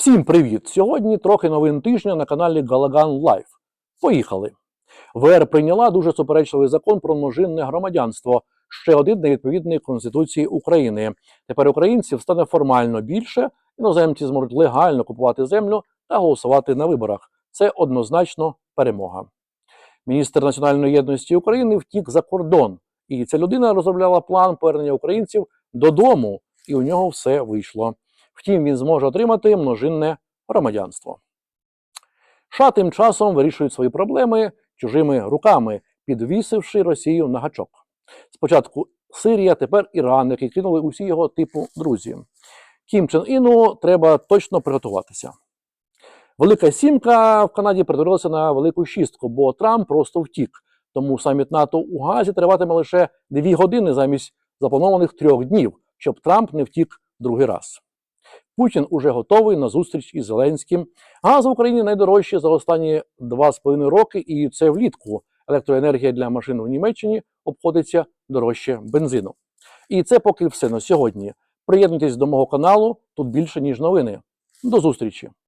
Всім привіт! Сьогодні трохи новин тижня на каналі Галаган Лайф. Поїхали. ВР прийняла дуже суперечливий закон про множинне громадянство. Ще один невідповідний Конституції України. Тепер українців стане формально більше, іноземці зможуть легально купувати землю та голосувати на виборах. Це однозначно перемога. Міністр національної єдності України втік за кордон, і ця людина розробляла план повернення українців додому, і у нього все вийшло. Втім, він зможе отримати множинне громадянство. США тим часом вирішують свої проблеми чужими руками, підвісивши Росію на гачок. Спочатку Сирія, тепер Іран, який кинули усі його типу друзі. Кім Чен Іну треба точно приготуватися. Велика сімка в Канаді перетворилася на велику шістку, бо Трамп просто втік. Тому саміт НАТО у Газі триватиме лише дві години замість запланованих трьох днів, щоб Трамп не втік другий раз. Путін уже готовий на зустріч із Зеленським. Газ в Україні найдорожчий за останні два з половиною роки, і це влітку. Електроенергія для машин в Німеччині обходиться дорожче бензину. І це поки все на сьогодні. Приєднуйтесь до мого каналу, тут більше ніж новини. До зустрічі!